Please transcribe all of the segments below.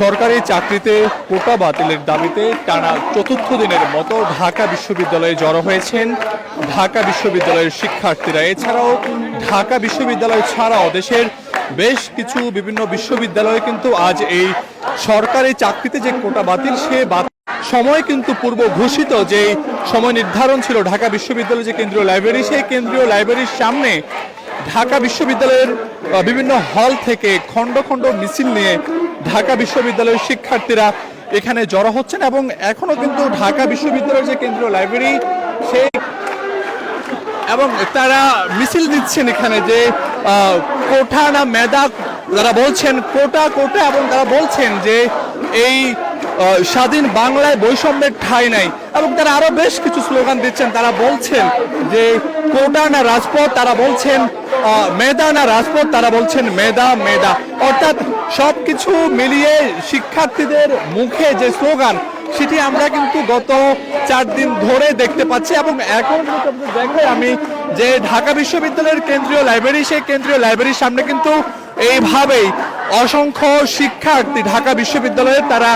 সরকারি চাকরিতে কোটা বাতিলের দাবিতে টানা চতুর্থ দিনের মতো ঢাকা বিশ্ববিদ্যালয়ে জড়ো হয়েছেন ঢাকা বিশ্ববিদ্যালয়ের শিক্ষার্থীরা। এছাড়াও ঢাকা বিশ্ববিদ্যালয় ছাড়াও দেশের বেশ কিছু বিভিন্ন বিশ্ববিদ্যালয়ে কিন্তু আজ এই সরকারি চাকরিতে যে কোটা বাতিল, সে সময় কিন্তু পূর্ব ঘোষিত যে সময় নির্ধারণ ছিল ঢাকা বিশ্ববিদ্যালয়ের যে কেন্দ্রীয় লাইব্রেরি, সেই কেন্দ্রীয় লাইব্রেরির সামনে ঢাকা বিশ্ববিদ্যালয়ের বিভিন্ন হল থেকে খণ্ড খণ্ড মিছিল নিয়ে ঢাকা বিশ্ববিদ্যালয়ের শিক্ষার্থীরা এখানে জড়ো হচ্ছেন এবং এখনও কিন্তু ঢাকা বিশ্ববিদ্যালয়ের যে কেন্দ্রীয় লাইব্রেরি সেই এবং তারা মিছিল দিচ্ছেন এখানে যে কোঠা না মেধা তারা বলছেন কোটা কোটা এবং তারা বলছেন যে এই স্বাধীন বাংলায় বৈষম্যের ঠাঁই নাই এবং তারা আরও বেশ কিছু স্লোগান দিচ্ছেন। তারা বলছেন যে কোটা না রাজপথ, তারা বলছেন মেধা না রাজপথ, তারা বলছেন মেধা মেধা। অর্থাৎ সবকিছু মিলিয়ে শিক্ষার্থীদের মুখে যে স্লোগান, সেটি আমরা কিন্তু গত চার দিন ধরে দেখতে পাচ্ছি এবং এখন দেখাই আমি যে ঢাকা বিশ্ববিদ্যালয়ের কেন্দ্রীয় লাইব্রেরি, সেই কেন্দ্রীয় লাইব্রেরির সামনে কিন্তু এইভাবেই অসংখ্য শিক্ষার্থী ঢাকা বিশ্ববিদ্যালয়ের তারা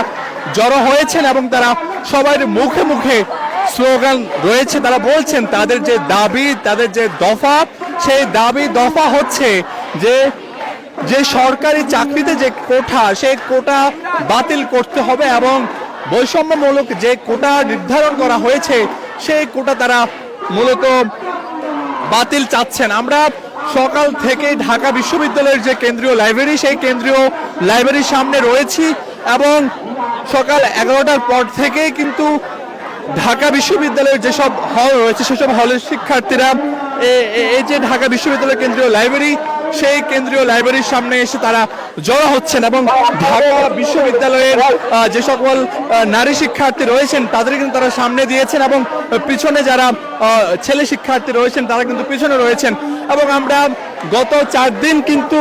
জড়ো হয়েছেন এবং তারা সবার মুখে মুখে স্লোগান রয়েছে। তারা বলছেন, তাদের যে দাবি, তাদের যে দফা, সেই দাবি দফা হচ্ছে যে যে সরকারি চাকরিতে যে কোঠা, সেই কোটা বাতিল করতে হবে এবং বৈষম্যমূলক যে কোটা নির্ধারণ করা হয়েছে, সেই কোটা তারা মূলত বাতিল চাচ্ছেন। আমরা সকাল থেকে ঢাকা বিশ্ববিদ্যালয়ের যে কেন্দ্রীয় লাইব্রেরি, সেই কেন্দ্রীয় লাইব্রেরির সামনে রয়েছি এবং সকাল এগারোটার পর থেকেই কিন্তু ঢাকা বিশ্ববিদ্যালয়ের যেসব হল রয়েছে, সেসব হলের শিক্ষার্থীরা এই যে ঢাকা বিশ্ববিদ্যালয়ের কেন্দ্রীয় লাইব্রেরি, সেই কেন্দ্রীয় লাইব্রেরির সামনে এসে তারা জড়ো হচ্ছেন এবং ঢাকা বিশ্ববিদ্যালয়ের যে সকল নারী শিক্ষার্থী রয়েছেন, তাদের কিন্তু তারা সামনে দিয়েছেন এবং পিছনে যারা ছেলে শিক্ষার্থী রয়েছেন, তারা কিন্তু পিছনে রয়েছেন। এবং আমরা গত চার দিন কিন্তু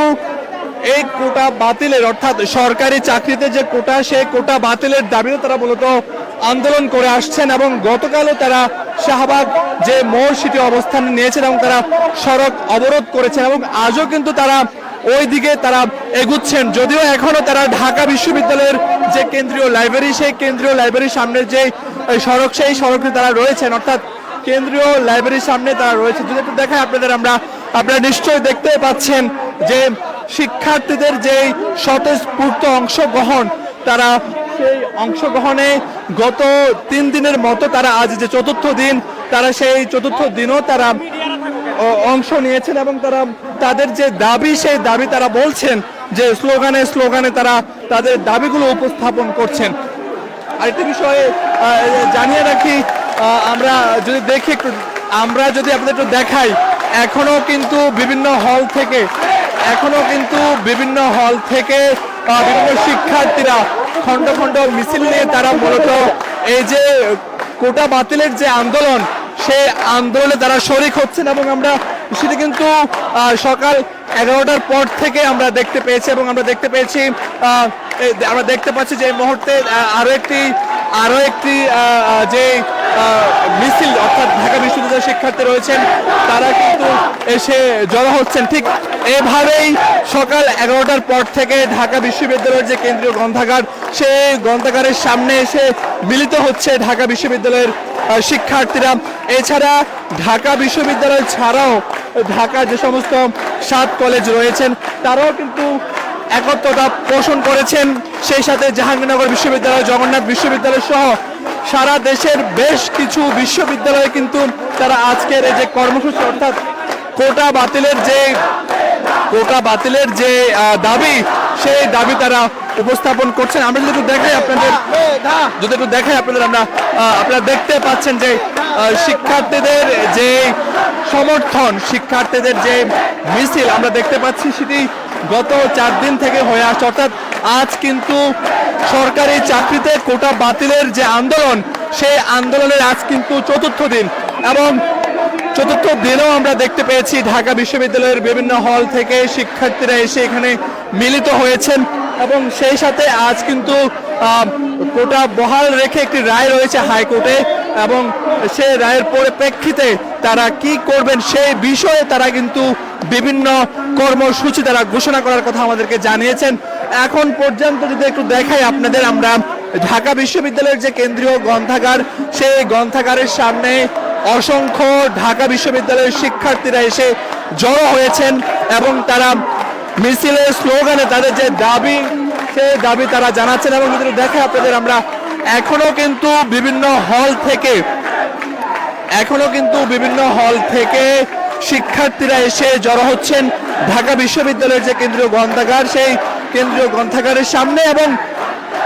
এই কোটা বাতিলের, অর্থাৎ সরকারি চাকরিতে যে কোটা, সেই কোটা বাতিলের দাবিতে তারা মূলত আন্দোলন করে আসছেন এবং গতকালও তারা শাহবাগ যে মোড়, সেটি অবস্থান নিয়েছেন এবং তারা সড়ক অবরোধ করেছেন এবং আজও কিন্তু তারা ওই দিকে তারা এগুচ্ছেন। যদিও এখনও তারা ঢাকা বিশ্ববিদ্যালয়ের যে কেন্দ্রীয় লাইব্রেরি, সেই কেন্দ্রীয় লাইব্রেরির সামনের যে সড়ক, সেই সড়কে তারা রয়েছেন। অর্থাৎ কেন্দ্রীয় লাইব্রেরির সামনে তারা রয়েছে যদি একটু দেখায় আপনাদের, আমরা, আপনারা নিশ্চয়ই দেখতে পাচ্ছেন যে শিক্ষার্থীদের যে স্বতঃস্ফূর্ত অংশগ্রহণ, তারা সেই অংশগ্রহণে গত তিন দিনের মতো তারা আজ যে চতুর্থ দিন, তারা সেই চতুর্থ দিনও তারা অংশ নিয়েছেন এবং তারা তাদের যে দাবি, সেই দাবি তারা বলছেন যে স্লোগানে স্লোগানে তারা তাদের দাবিগুলো উপস্থাপন করছেন। আরেকটি বিষয়ে জানিয়ে রাখি আমরা যদি দেখি আমরা যদি আপনাদের একটু দেখাই এখনও কিন্তু বিভিন্ন হল থেকে এখনও কিন্তু বিভিন্ন হল থেকে বিভিন্ন শিক্ষার্থীরা খণ্ড খণ্ড মিছিল নিয়ে তারা মূলত এই যে কোটা বাতিলের যে আন্দোলন সেই আন্দোলনে তারা শরিক হচ্ছেন এবং আমরা সেটা কিন্তু সকাল এগারোটার পর থেকে আমরা দেখতে পেয়েছি এবং আমরা দেখতে পেয়েছি আমরা দেখতে পাচ্ছি যে এই মুহূর্তে আহ, আরও একটি আরও একটি যে মিছিল, অর্থাৎ ঢাকা বিশ্ববিদ্যালয়ের শিক্ষার্থী রয়েছেন, তারা কিন্তু এসে জড়ো হচ্ছেন। ঠিক এভাবেই সকাল এগারোটার পর থেকে ঢাকা বিশ্ববিদ্যালয়ের যে কেন্দ্রীয় গ্রন্থাগার, সেই গ্রন্থাগারের সামনে এসে মিলিত হচ্ছে ঢাকা বিশ্ববিদ্যালয়ের শিক্ষার্থীরা। এছাড়া ঢাকা বিশ্ববিদ্যালয় ছাড়াও ঢাকা যে সমস্ত সাত কলেজ রয়েছেন, তারাও কিন্তু একত্রতা পোষণ করেছেন। সেই সাথে জাহাঙ্গীরনগর বিশ্ববিদ্যালয়, জগন্নাথ বিশ্ববিদ্যালয় সহ সারা দেশের বেশ কিছু বিশ্ববিদ্যালয়ে কিন্তু তারা আজকের এই যে কর্মসূচি, অর্থাৎ কোটা বাতিলের যে, কোটা বাতিলের যে দাবি, সেই দাবি তারা উপস্থাপন করছেন। আমরা যদি একটু দেখাই আপনাদের, যদি একটু দেখাই আপনাদের আমরা আপনারা দেখতে পাচ্ছেন যে শিক্ষার্থীদের যে সমর্থন, শিক্ষার্থীদের যে মিছিল, আমরা দেখতে পাচ্ছি সেটি গত চার দিন থেকে হয়ে আসছে। অর্থাৎ আজ কিন্তু সরকারি চাকরিতে কোটা বাতিলের যে আন্দোলন, সেই আন্দোলনের আজ কিন্তু চতুর্থ দিন এবং চতুর্থ দিনেও আমরা দেখতে পেয়েছি ঢাকা বিশ্ববিদ্যালয়ের বিভিন্ন হল থেকে শিক্ষার্থীরা এসে এখানে মিলিত হয়েছেন এবং সেই সাথে আজ কিন্তু কোটা বহাল রেখে একটি রায় রয়েছে হাইকোর্টে এবং সে রায়ের পরিপ্রেক্ষিতে তারা কি করবেন সেই বিষয়ে তারা কিন্তু বিভিন্ন কর্মসূচি তারা ঘোষণা করার কথা আমাদেরকে জানিয়েছেন। এখন পর্যন্ত যদি একটু দেখাই আপনাদের, আমরা ঢাকা বিশ্ববিদ্যালয়ের যে কেন্দ্রীয় গ্রন্থাগার, সেই গ্রন্থাগারের সামনে অসংখ্য ঢাকা বিশ্ববিদ্যালয়ের শিক্ষার্থীরা এসে জড়ো হয়েছেন এবং তারা মিছিলের স্লোগানে তাদের যে দাবি, সেই দাবি তারা জানাচ্ছেন এবং যদি দেখে আপনাদের, আমরা এখনও কিন্তু বিভিন্ন হল থেকে, এখনও কিন্তু বিভিন্ন হল থেকে শিক্ষার্থীরা এসে জড়ো হচ্ছেন ঢাকা বিশ্ববিদ্যালয়ের যে কেন্দ্রীয় গ্রন্থাগার, সেই কেন্দ্রীয় গ্রন্থাগারের সামনে এবং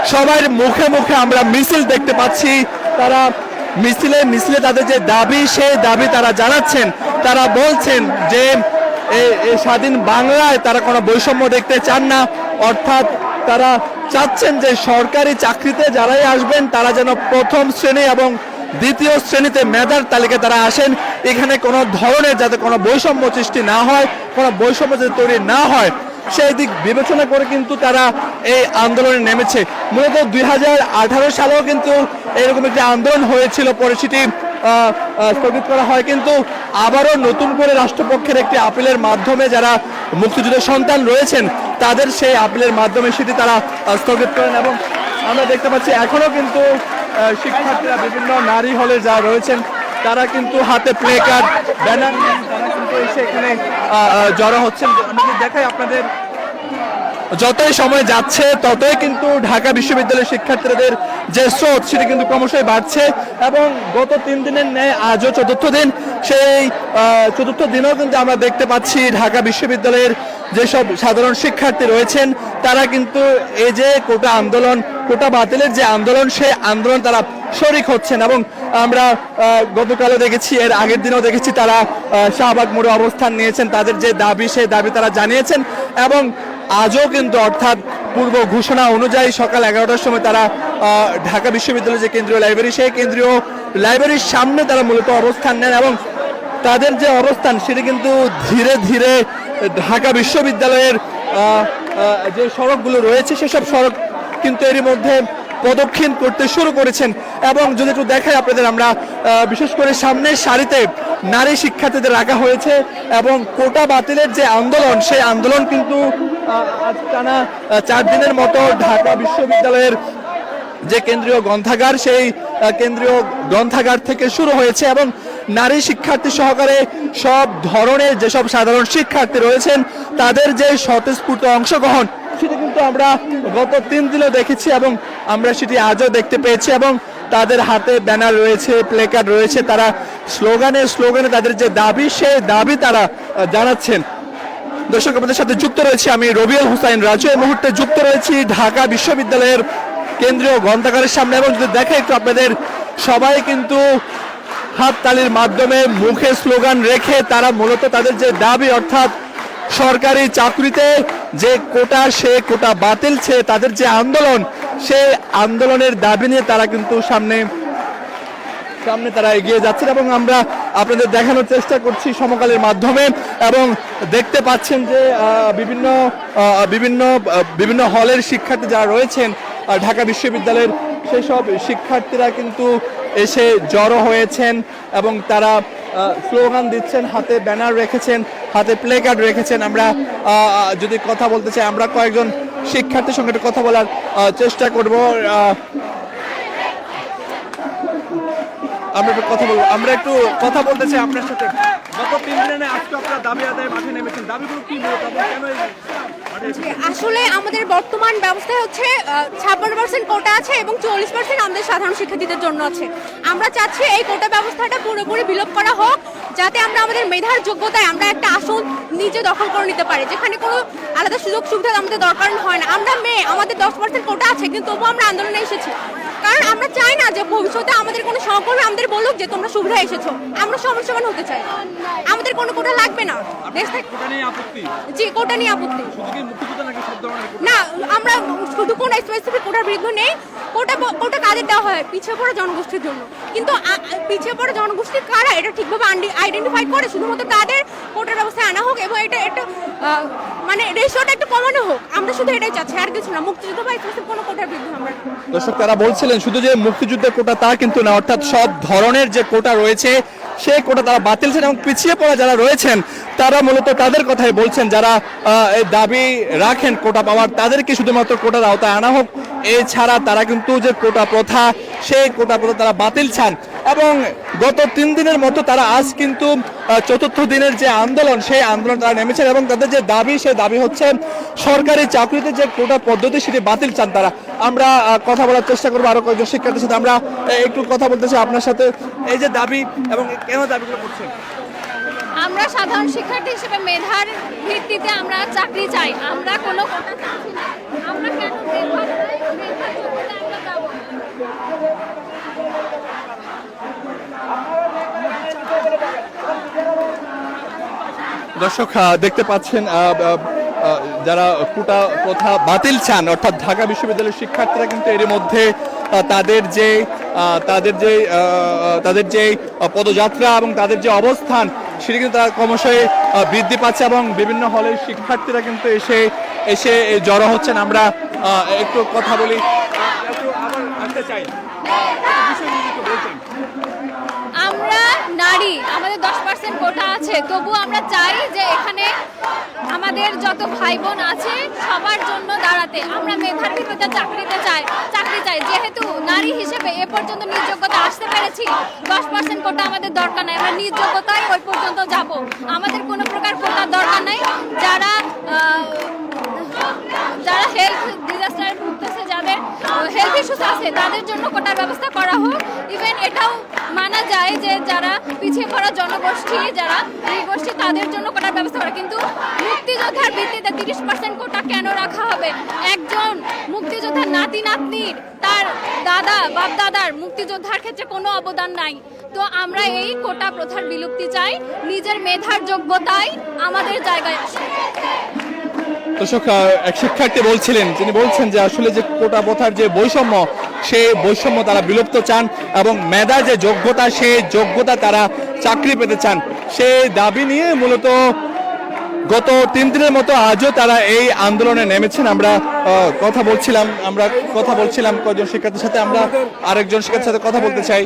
সবার মুখে মুখে আমরা মিছিল দেখতে পাচ্ছি। তারা মিছিলে মিছিলে তাদের যে দাবি, সেই দাবি তারা জানাচ্ছেন। তারা বলছেন যে এ- এ স্বাধীন বাংলায় তারা কোনো বৈষম্য দেখতে চান না। অর্থাৎ তারা চাচ্ছেন যে সরকারি চাকরিতে যারাই আসবেন, তারা যেন প্রথম শ্রেণি এবং দ্বিতীয় শ্রেণীতে মেধার তালিকায় তারা আসেন। এখানে কোনো ধরনের যাতে কোনো বৈষম্য সৃষ্টি না হয়, কোনো বৈষম্য যাতে তৈরি না হয় সেই দিক বিবেচনা করে কিন্তু তারা এই আন্দোলনে নেমেছে। মূলত দুই হাজার সালেও কিন্তু এরকম একটি আন্দোলন হয়েছিল পরে সেটি স্থগিত করা হয়। কিন্তু আবারও নতুন করে রাষ্ট্রপক্ষের একটি আপিলের মাধ্যমে যারা মুক্তিযুদ্ধের সন্তান রয়েছেন, তাদের সেই আপিলের মাধ্যমে সেটি তারা স্থগিত করেন এবং আমরা দেখতে পাচ্ছি এখনও কিন্তু শিক্ষার্থীরা বিভিন্ন নারী হলে যা রয়েছেন, তারা কিন্তু হাতে প্লে কার্ড, ব্যানার জড়ো হচ্ছেন। দেখাই আপনাদের। যতই সময় যাচ্ছে, ততই কিন্তু ঢাকা বিশ্ববিদ্যালয়ের শিক্ষার্থীদের যে স্রোত, সেটি কিন্তু ক্রমশই বাড়ছে এবং গত তিন দিনের ন্যায় আজও চতুর্থ দিন। সেই চতুর্থ দিনেও কিন্তু আমরা দেখতে পাচ্ছি ঢাকা বিশ্ববিদ্যালয়ের যেসব সাধারণ শিক্ষার্থী রয়েছেন, তারা কিন্তু এই যে কোটা আন্দোলন, কোটা বাতিলের যে আন্দোলন, সেই আন্দোলন তারা শরিক হচ্ছেন এবং আমরা গতকালও দেখেছি, এর আগের দিনও দেখেছি তারা শাহবাগ মোড়ে অবস্থান নিয়েছেন। তাদের যে দাবি, সেই দাবি তারা জানিয়েছেন এবং আজও কিন্তু অর্থাৎ পূর্ব ঘোষণা অনুযায়ী সকাল এগারোটার সময় তারা ঢাকা বিশ্ববিদ্যালয়ের যে কেন্দ্রীয় লাইব্রেরি, সেই কেন্দ্রীয় লাইব্রেরির সামনে তারা মূলত অবস্থান নেন এবং তাদের যে অবস্থান, সেটি কিন্তু ধীরে ধীরে ঢাকা বিশ্ববিদ্যালয়ের যে সড়কগুলো রয়েছে, সেসব সড়ক কিন্তু এরই মধ্যে প্রদক্ষিণ করতে শুরু করেছেন। এবং যদি একটু দেখাই আপনাদের আমরা বিশেষ করে সামনের সারিতে নারী শিক্ষার্থীদের রাখা হয়েছে এবং কোটা বাতিলের যে আন্দোলন, সেই আন্দোলন কিন্তু আজ টানা চার দিনের মতো ঢাকা বিশ্ববিদ্যালয়ের যে কেন্দ্রীয় গ্রন্থাগার, সেই কেন্দ্রীয় গ্রন্থাগার থেকে শুরু হয়েছে এবং নারী শিক্ষার্থী সহকারে সব ধরনের যেসব সাধারণ শিক্ষার্থী রয়েছেন, তাদের যে স্বতঃস্ফূর্ত অংশগ্রহণ সেটি কিন্তু আমরা গত তিন দিনও দেখেছি এবং আমরা সেটি আজও দেখতে পেয়েছি এবং তাদের হাতে ব্যানার রয়েছে প্লেকার্ড রয়েছে, তারা স্লোগানে স্লোগানে তাদের যে দাবি, সেই দাবি তারা জানাচ্ছেন। দর্শক আমাদের সাথে যুক্ত রয়েছে আমি রবিউল হুসাইন রাজু। এই মুহূর্তে যুক্ত রয়েছি ঢাকা বিশ্ববিদ্যালয়ের কেন্দ্রীয় গ্রন্থাগারের সামনে এবং যদি দেখে একটু আপনাদের, সবাই কিন্তু হাততালির মাধ্যমে মুখে স্লোগান রেখে তারা মূলত তাদের যে দাবি, অর্থাৎ সরকারি চাকরিতে যে কোটা, সে কোটা বাতিল ছে তাদের যে আন্দোলন সেই আন্দোলনের দাবি নিয়ে তারা কিন্তু সামনে সামনে তারা এগিয়ে যাচ্ছেন এবং আমরা আপনাদের দেখানোর চেষ্টা করছি সমকালের মাধ্যমে এবং দেখতে পাচ্ছেন যে বিভিন্ন বিভিন্ন বিভিন্ন হলের শিক্ষার্থী যারা রয়েছেন ঢাকা বিশ্ববিদ্যালয়ের সেসব শিক্ষার্থীরা কিন্তু এসে জড়ো হয়েছেন এবং তারা স্লোগান দিচ্ছেন, হাতে ব্যানার রেখেছেন, হাতে প্লে কার্ড রেখেছেন। আমরা যদি কথা বলতে চাই, আমরা কয়েকজন শিক্ষার্থীর সঙ্গে একটু কথা বলার চেষ্টা করব। আমরা একটু কথা বলব। আমরা একটু কথা বলতে চাই আপনার সাথে। গত তিন দিনে আজকে আপনারা দাবি আদায় মাঠে নেমেছেন। দাবিগুলো কি কেন? আসলে আমাদের বর্তমান ব্যবস্থা হচ্ছে ছাপ্পান্ন পার্সেন্ট কোটা আছে এবং চল্লিশ পার্সেন্ট আমাদের সাধারণ শিক্ষার্থীদের জন্য আছে। আমরা চাচ্ছি এই কোটা ব্যবস্থাটা পুরোপুরি বিলোপ করা হোক, যাতে আমরা আমাদের মেধার যোগ্যতায় আমরা একটা আসন নিজে দখল করে নিতে পারি, যেখানে কোনো আলাদা সুযোগ সুবিধা আমাদের দরকার হয় না। আমরা মেয়ে, আমাদের দশ পার্সেন্ট কোটা আছে, কিন্তু তবুও আমরা আন্দোলনে এসেছি। কারণ আমরা চাই না যে ভবিষ্যতে আমাদের কোনো সহকর্মী আমাদের বলুক যে তোমরা সুবিধা এসেছ। আমরা সমস্যাবান হতে চাই। আমাদের কোনো কোটা লাগবে না। দেশ থেকে জি কোটা নিয়ে আপত্তি? না আমরা শুধু কোন স্পেসিফিক কোটার বিরুদ্ধে নেই। কোটা কোটা কাদের দেওয়া হয়? পিছিয়ে পড়া জনগোষ্ঠীর জন্য। কিন্তু পিছিয়ে পড়া জনগোষ্ঠী কারা? এটা ঠিকভাবে আইডেন্টিফাই করে। শুধুমাত্র তাদের কোটার ব্যবস্থায় আনা হোক এবং এটা একটা মানে রেশিওটা একটু কমানো হোক। আমরা শুধু এটাই চাচ্ছি, আর কিছু না। মুক্তিযুদ্ধ বা এক্সপ্রেসিভ কোনো কোটার বিরুদ্ধে আমরা দর্শক, তারা বলছিলেন, শুধু যে মুক্তিযুদ্ধের কোটা তা কিন্তু না, অর্থাৎ সব ধরনের যে কোটা রয়েছে, সেই কোটা তারা বাতিল ছেন এবং পিছিয়ে পড়া যারা রয়েছেন, তারা মূলত তাদের কথাই বলছেন, যারা দাবি রাখেন কোটা পাওয়ার, তাদেরকে শুধুমাত্র কোটার আওতায় আনা হোক। এছাড়া তারা কিন্তু যে কোটা প্রথা, সেই কোটা প্রথা তারা বাতিল চান। এবং গত তিন দিনের মতো তারা আজ কিন্তু চতুর্থ দিনের যে আন্দোলন, সেই আন্দোলন তারা নেমেছেন এবং তাদের যে দাবি, সেই দাবি হচ্ছে সরকারি চাকরিতে যে কোটা পদ্ধতি, সেটি বাতিল চান তারা। আমরা কথা বলার চেষ্টা করব আরও কয়েকজন শিক্ষার্থীর সাথে। আমরা একটু কথা বলতে চাই আপনার সাথে। এই যে দাবি এবং কেন দাবিগুলো করছেন? আমরা সাধারণ শিক্ষার্থী হিসেবে মেধার ভিত্তিতে আমরা চাকরি চাই। আমরা কোনো কোটা চাচ্ছি না। আমরা কেন মেধার মেধার যোগ্যতায় আমরা যাব দর্শক দেখতে পাচ্ছেন যারা কোটা প্রথা বাতিল চান, অর্থাৎ ঢাকা বিশ্ববিদ্যালয়ের শিক্ষার্থীরা কিন্তু এর মধ্যে তাদের যে তাদের যে তাদের যে পদযাত্রা এবং তাদের যে অবস্থান, সেটি কিন্তু তারা ক্রমশই বৃদ্ধি পাচ্ছে এবং বিভিন্ন হলের শিক্ষার্থীরা কিন্তু এসে এসে জড়ো হচ্ছেন। আমরা একটু কথা বলি চাই। আমরা নারী, আমাদের দশ পার্সেন্ট কোটা আছে। তবু আমরা চাই যে এখানে আমাদের যত ভাই বোন আছে, সবার জন্য দাঁড়াতে। আমরা মেধার ভিত্তিতে চাকরিতে চাই, চাকরি চাই। যেহেতু নারী হিসেবে এ পর্যন্ত নিজ যোগ্যতা আসতে পেরেছি, দশ পার্সেন্ট কোটা আমাদের দরকার নাই। আমরা নিজ যোগ্যতায় ওই পর্যন্ত যাব। আমাদের কোনো প্রকার কোটার দরকার নাই। যারা যারা হেলথ ডিজাস্টার হেলথ ইস্যুস আছে, তাদের জন্য কোটার ব্যবস্থা করা হোক। ইভেন এটাও মানা যায় যে যারা পিছিয়ে পড়া জনগোষ্ঠী, যারা এই গোষ্ঠী, তাদের জন্য কোটার ব্যবস্থা করা। কিন্তু মুক্তিযোদ্ধার ভিত্তিতে তিরিশ পার্সেন্ট কোটা কেন রাখা হবে? একজন মুক্তিযোদ্ধার নাতি নাতনির তার দাদা বাপ দাদার মুক্তিযোদ্ধার ক্ষেত্রে কোনো অবদান নাই। তো আমরা এই কোটা প্রথার বিলুপ্তি চাই, নিজের মেধার যোগ্যতায় আমাদের জায়গায় আসে। দর্শক এক শিক্ষার্থী বলছিলেন, তিনি বলছেন যে আসলে যে কোটা প্রথার যে বৈষম্য সে বৈষম্য তারা বিলুপ্ত চান এবং মেধা যে যোগ্যতা, সেই যোগ্যতা তারা চাকরি পেতে চান। সেই দাবি নিয়ে মূলত গত তিন দিনের মতো আজও তারা এই আন্দোলনে নেমেছেন। আমরা কথা বলছিলাম, আমরা কথা বলছিলাম কয়েকজন শিক্ষার্থীর সাথে, আমরা আরেকজন শিক্ষার্থীর সাথে কথা বলতে চাই।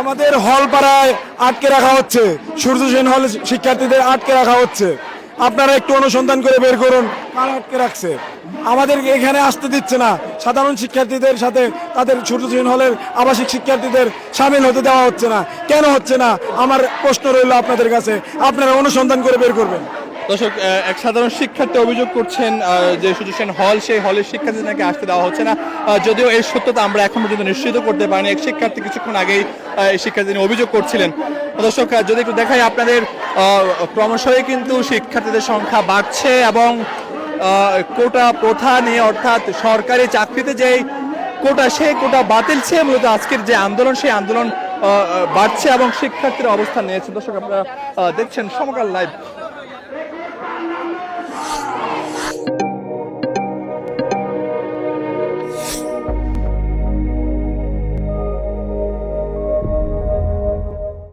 আমাদের হল পাড়ায় আটকে রাখা হচ্ছে। সূর্য সেন হল শিক্ষার্থীদের আটকে রাখা হচ্ছে। আপনারা একটু অনুসন্ধান করে বের করুন। কারা আটকে রাখছে? আমাদের এখানে আসতে দিচ্ছে না। সাধারণ শিক্ষার্থীদের সাথে তাদের ছোট হলের আবাসিক শিক্ষার্থীদের সামিল হতে দেওয়া হচ্ছে না। কেন হচ্ছে না? আমার প্রশ্ন রইল আপনাদের কাছে। আপনারা অনুসন্ধান করে বের করবেন। দর্শক এক সাধারণ শিক্ষার্থী অভিযোগ করছেন যে সুযোগ হল, সেই হলের শিক্ষার্থী নাকি আসতে দেওয়া হচ্ছে না। যদিও এর সত্যতা আমরা এখন পর্যন্ত নিশ্চিত করতে পারিনি। এক শিক্ষার্থী কিছুক্ষণ আগেই এই শিক্ষার্থী অভিযোগ করছিলেন। দর্শক যদি একটু দেখাই আপনাদের ক্রমশই কিন্তু শিক্ষার্থীদের সংখ্যা বাড়ছে এবং কোটা প্রথা নিয়ে অর্থাৎ সরকারি চাকরিতে যে কোটা, সেই কোটা বাতিল চেয়ে মূলত আজকের যে আন্দোলন, সেই আন্দোলন বাড়ছে এবং শিক্ষার্থীরা অবস্থান নিয়েছে। দর্শক, আপনারা দেখছেন সমকাল লাইভ।